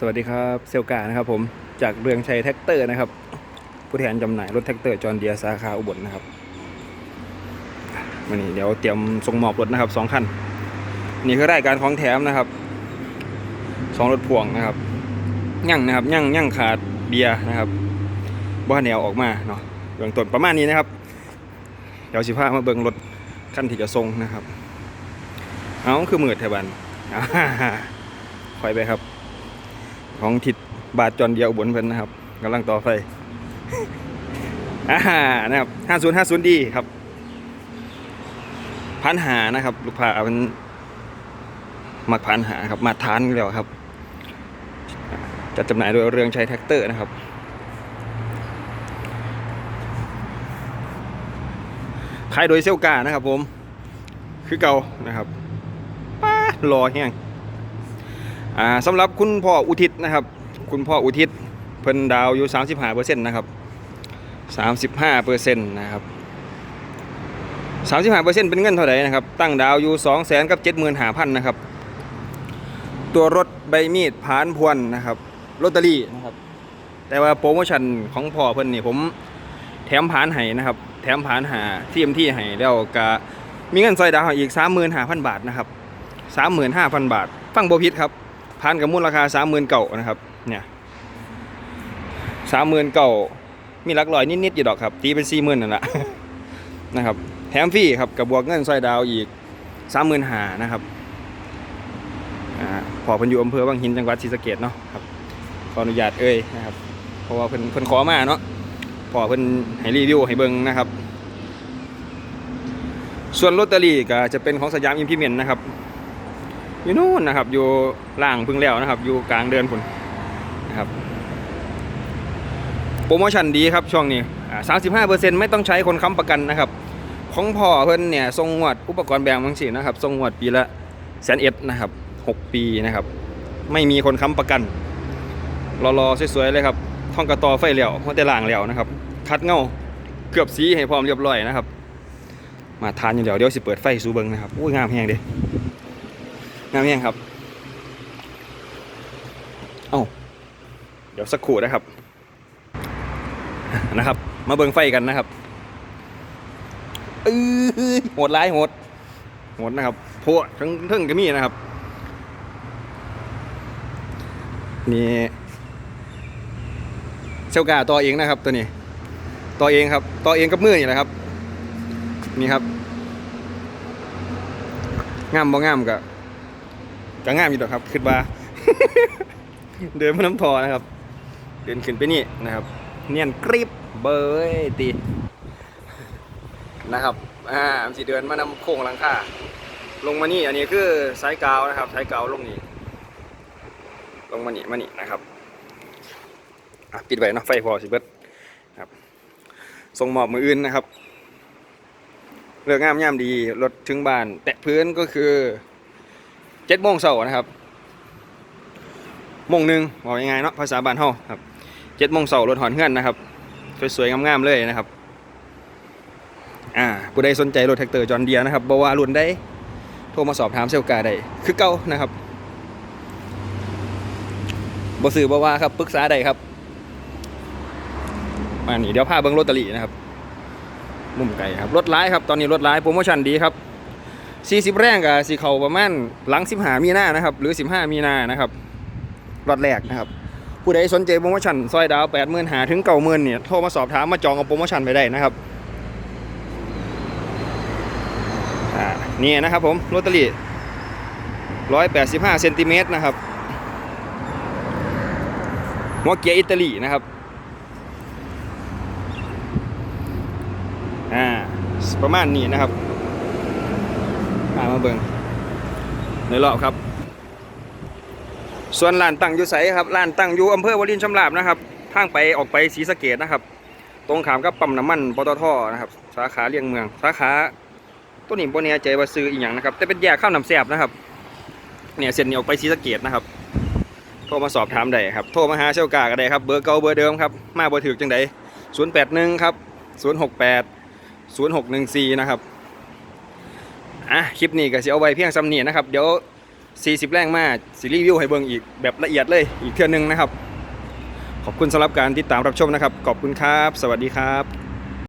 สวัสดีครับเซลกานะครับผมจากเรืองชัยแท็กเตอร์นะครับ ผู้แทนจำหน่ายรถแท็กเตอร์จอห์เดียสาขาอุบลนะครับวันนี้เดี๋ยวเตรียมส่งมอบรถนะครับสองคันนี่คือรายการของแถมนะครับสองรถพ่วงนะครับยั่งนะครับยั่งยั่งขาดเบียร์นะครับบ้านแนวออกมาเนาะเบื้องต้นประมาณนี้นะครับ เดี๋ยวสิพามาเบิ่งรถคันที่จะส่งนะครับ เอาคือมืดแถวบันคอยไปครับ ของทิศบาทจอนเดียวอุบลเพิ่นนะครับกำลังต่อไฟอ่านะครับ 5050ดีครับพันหานะครับ ลูกค้าเป็นมักพันหาครับ มาทานแล้วครับ จัดจำหน่ายโดยเรืองชัยแท็กเตอร์นะครับขายโดยเซลกานะครับผม คือเก่านะครับป้ารอแห้ง อ่าสำหรับคุณพ่ออุทิศนะครับ คุณพ่ออุทิศเพิ่นดาวอยู่35เปอร์เซ็นต์นะครับ35เปอร์เซ็นต์นะครับ35เปอร์เซ็นต์เป็นเงินเท่าไหร่นะครับ ตั้งดาวอยู่2 0 0 0 0กับ75,000นะครับ ตัวรถใบมีดผานพวนนะครับลอตเตอรี่นะครับ แต่ว่าโปรโมชั่นของพ่อเพิ่นนี่ผมแถมผานให้นะครับ แถมผานหาทีมที่ให้แล้วก็มีเงินซอยดาวให้อีก 35,000 บาทนะครับ 35,000 บาท ฟังบ่ผิดครับ พันกับมูลราคาสามหมื่นเก่านะครับเนี่ยสามหมื่นเก่ามีหลักร้อยนิดๆอยู่ดอกครับ ตีเป็นสี่หมื่นนั่นแหละนะครับแถมฟรีครับกับบวกเงินซอยดาวอีกสามหมื่นหานะครับอ่าพอเพิ่นอยู่อำเภอบางหินจังหวัดศรีสะเกษเนาะครับขออนุญาตเอ่ยนะครับเพราะว่าเพิ่นเพิ่นขอมาเนาะพอเพิ่นให้รีวิวให้เบิ่งนะครับ ส่วนลอตเตอรี่ก็จะเป็นของสยามอิมพิเมนต์นะครับ อยู่นู่นนะครับ อยู่ล่างพึ่งแล้วนะครับ อยู่กลางเดือนพุ่นนะครับ โปรโมชั่นดีครับช่วงนี้สามสิบห้าเปอร์เซ็นต์ไม่ต้องใช้คนค้ำประกันนะครับ ของพ่อเพิ่นเนี่ยทรงงวดอุปกรณ์แบงบางสินะครับทรงงวดปีละแสนเอ็ดนะครับหกปีนะครับ ไม่มีคนค้ำประกันรอๆสวยๆเลยครับท่องกระตอไฟเหลี่ยวเพราะแต่ล่างแล้วนะครับ คัดเงาเกือบสีให้พร้อมเรียบร้อยนะครับ มาทานอยู่เดี๋ยวเดี๋ยวสิเปิดไฟสูเบิงนะครับอุ้ยงามแฮงเด้ งามยังครับ เอ้า เดี๋ยวสักครู่นะครับ นะครับ มาเบิ่งไฟกันนะครับเออโหดร้ายโหดโหดนะครับโพะทั้งทั้งก็มีนะครับ นี่เซลกาต่อเองนะครับ ตัวนี้ต่อเองครับต่อเองกับมือนี่แหละครับ นี่ครับ งามบ่งามกับ ก็ง่ามอยู่ดอกครับคิดว่าเดินมาน้ำทอนะครับ เดินขึ้นไปนี่นะครับ เนียนกริบเบยตีนะครับอ่ามันสิเดินมานำโค้งหลังคาลงมานี่อันนี้คือสายกาวนะครับสายกาวลงนี่ลงมานี่มานี่นะครับอะปิดไว้เนาะไฟพอสิเบิดครับส่งหมอบมืออื่นนะครับเลือกงามยามดีรถถึงบ้าน แตะพื้นก็คือ เจ็ดโมงเสาร์นะครับโมงหนึ่งบอกยังไงเนาะภาษาบ้านเฮาครับเจ็ดโมงเสาร์รถหอนเฮือนนะครับสวยๆงามๆเลยนะครับอ่าผู้ใดสนใจรถแท็กเตอร์จอห์นเดียนะครับบอกว่ารุ่นได้โทรมาสอบถามเซลกาได้คือเก่านะครับบ่ซื้อบ่ว่าครับปรึกษาได้ครับมานี่เดี๋ยวพาเบิ่งลอตเตอรี่นะครับ มุมไก่ครับรถร้ายครับตอนนี้รถร้ายโปรโมชั่นดีครับ 40 แรงกับสีเขาประมาณหลัง 15 มีนานะครับหรือ 15 มีนานะครับรอดแรกนะครับ ผู้ใดสนใจโปรโมชั่นซอยดาว80,000หาถึง90,000เนี่ยโทรมาสอบถามมาจองเอาโปรโมชั่นไปได้นะครับอ่านี่นะครับผมลอตเตอรี่185เซนติเมตรนะครับหัวเกียร์อิตาลีนะครับอ่าประมาณนี้นะครับ พามาเบิงในรอบครับ ส่วนลานตั้งอยู่ไสครับลานตั้งอยู่อำเภอวลินชำราบนะครับทางไปออกไปศรีสะเกดนะครับ ตรงขามกับปั๊มน้ำมันปตทนะครับ สาขาเลียงเมือง สาขาตัวนี้บนนี้ใจว่าซื้ออีกอย่างนะครับ แต่เป็นแยกข้าวหนำแสบนะครับ เนี่ยเส้นนี้ออกไปศรีสะเกดนะครับ โทรมาสอบถามได้ครับ โทรมาหาเชี่ยวกาก็ได้ครับ เบอร์เก่าเบอร์เดิมครับ มาบ่ถือจังใด081 ครับ 068 0614 นะครับ อะคลิปนี้ก็สิเอาไว้เพียงซ้ำนี้นะครับเดี๋ยว 40 แรงมาสิรีวิวให้เบิ่งอีกแบบละเอียดเลยอีกเทื่อนึงนะครับ ขอบคุณสำหรับการติดตามรับชมนะครับ ขอบคุณครับ สวัสดีครับ